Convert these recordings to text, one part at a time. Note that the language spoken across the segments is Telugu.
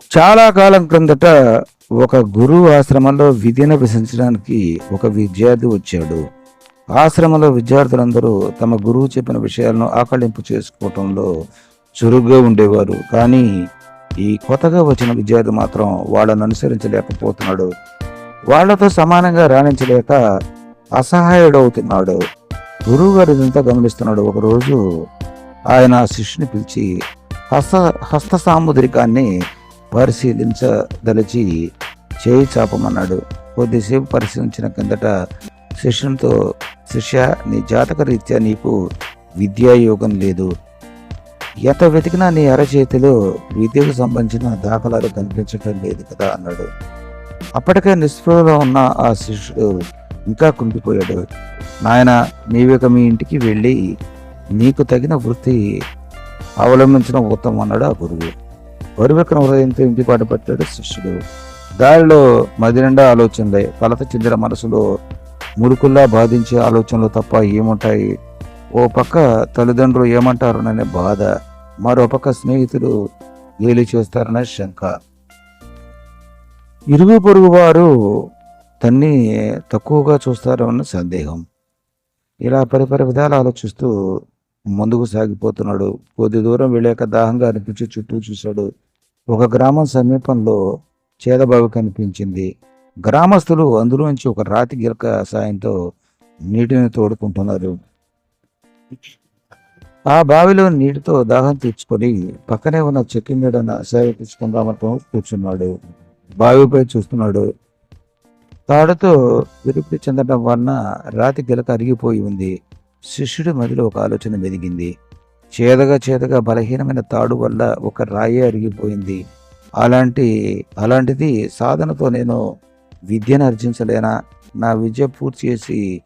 చాలా కాలం క్రిందట ఒక గురువు ఆశ్రమంలో విద్యను అభ్యసించడానికి ఒక విద్యార్థి వచ్చాడు. ఆశ్రమంలో విద్యార్థులందరూ తమ గురువు చెప్పిన విషయాలను ఆకళింపు చేసుకోవటంలో చురుగ్గా ఉండేవారు. కానీ ఈ కొత్తగా వచ్చిన విద్యార్థి మాత్రం వాళ్ళను అనుసరించలేకపోతున్నాడు. వాళ్ళతో సమానంగా రాణించలేక అసహాయుడవుతున్నాడు. గురువు గారు ఇదంతా గమనిస్తున్నాడు. ఒకరోజు ఆయన ఆ శిష్యుని పిలిచి హస్త హస్త సాముద్రికాన్ని పరిశీలించదలిచి చేయి చాపమన్నాడు. కొద్దిసేపు పరిశీలించిన కిందట శిష్యునితో శిష్య నీ జాతక రీత్యా నీకు విద్యాయోగం లేదు. ఎంత వెతికినా నీ అరచేతిలో విద్యకు సంబంధించిన దాఖలాలు కనిపించటం లేదు కదా అన్నాడు. అప్పటికే నిస్పృహలో ఉన్న ఆ శిష్యుడు ఇంకా కుంగిపోయాడు. నాయన నీవిక మీ ఇంటికి వెళ్ళి నీకు తగిన వృత్తి అవలంబించడం ఉత్తమం అన్నాడు ఆ గురువు. బరువెక్కన హృదయంతో ఇంటి పాటు పట్టాడు శిష్యుడు. దారిలో మదినిండా ఆలోచనలే కలత చెందిన మనసులో మురుకుల్లా బాధించే ఆలోచనలు తప్ప ఏముంటాయి? ఓ పక్క తల్లిదండ్రులు ఏమంటారోననే బాధ మరో పక్క స్నేహితులు గేలి చేస్తారనే శంక. ఇరుగు పొరుగు వారు తన్ని తక్కువగా చూస్తారన్న సందేహం. ఇలా పరిపరి విధాలు ఆలోచిస్తూ ముందుకు సాగిపోతున్నాడు. కొద్ది దూరం వెళ్ళాక దాహంగా అనిపించి చుట్టూ చూశాడు. ఒక గ్రామం సమీపంలో చేదబావి కనిపించింది. గ్రామస్తులు అందులోంచి ఒక రాతి గిలక సాయంతో నీటిని తోడుకుంటున్నారు. ఆ బావిలో నీటితో దాహం తీర్చుకొని పక్కనే ఉన్న చెక్కి మీద సేవ సేవించుకుందామని కూర్చున్నాడు. బావిపై చూస్తున్నాడు. తాడుతో విరుపుడి చెందడం వలన రాతి గిలక అరిగిపోయి ఉంది. శిష్యుడి మదిలో ఒక ఆలోచన మెదిగింది. చేదగా చేదగా బలహీనమైన తాడు వల్ల ఒక రాయి అరిగిపోయింది. అలాంటి అలాంటిది సాధనతో నేను విద్యను అర్జించలేనా? నా విద్య పూర్తి చేసి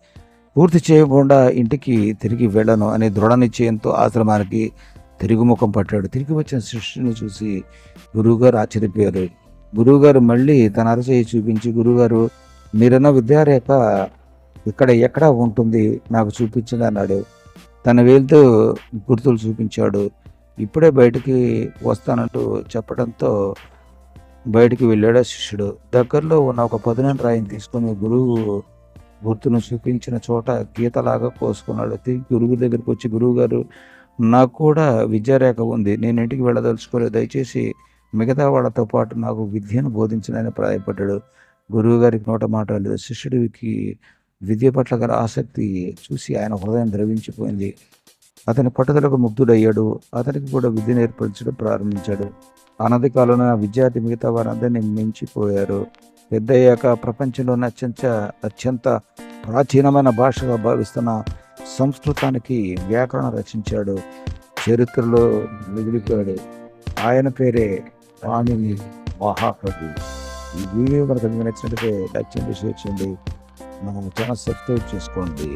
పూర్తి చేయకుండా ఇంటికి తిరిగి వెళ్ళను అనే దృఢ నిశ్చయంతో ఆశ్రమానికి తిరుగుముఖం పట్టాడు. తిరిగి వచ్చిన శిష్యుని చూసి గురువుగారు ఆశ్చర్యపోయారు. గురువుగారు మళ్ళీ తన అరచేయి చూపించి గురువుగారు మీరన్న విద్యారేఖ ఇక్కడ ఎక్కడ ఉంటుంది? నాకు చూపించండి అన్నాడు. తన వేలితో గుర్తులు చూపించాడు. ఇప్పుడే బయటికి వస్తానంటూ చెప్పడంతో బయటికి వెళ్ళాడు శిష్యుడు. దగ్గరలో ఉన్న ఒక పదునని రాయిని తీసుకొని గురువు గుర్తును చూపించిన చోట గీతలాగా కోసుకున్నాడు. తిరిగి గురువు దగ్గరికి వచ్చి గురువు గారు నాకు కూడా విద్యారేఖ ఉంది. నేను ఇంటికి వెళ్ళదలుచుకోలేదు. దయచేసి మిగతా వాళ్ళతో పాటు నాకు విద్యను బోధించనని ప్రాయపడ్డాడు. గురువు గారికి నోట మాట లేదు. శిష్యుడికి విద్య పట్ల గల ఆసక్తి చూసి ఆయన హృదయం ద్రవించిపోయింది. అతని పట్టుదలకు ముగ్ధుడయ్యాడు. అతనికి కూడా విద్య నేర్పించడం ప్రారంభించాడు. అనది కాలంలో విద్యార్థి మిగతా వారందరినీ మించిపోయారు. పెద్దయ్యాక ప్రపంచంలోని అత్యంత అత్యంత ప్రాచీనమైన భాషగా భావిస్తున్న సంస్కృతానికి వ్యాకరణ రచించాడు. చరిత్రలో మిగిలిపోయాడు. ఆయన పేరే పాణిని మహాకవి ఈ వీడియో మనకు మీకు నచ్చినట్లయితే లైక్ చేయండి షేర్ చేయండి. మనం చాలా సబ్స్క్రైబ్ చేసుకోండి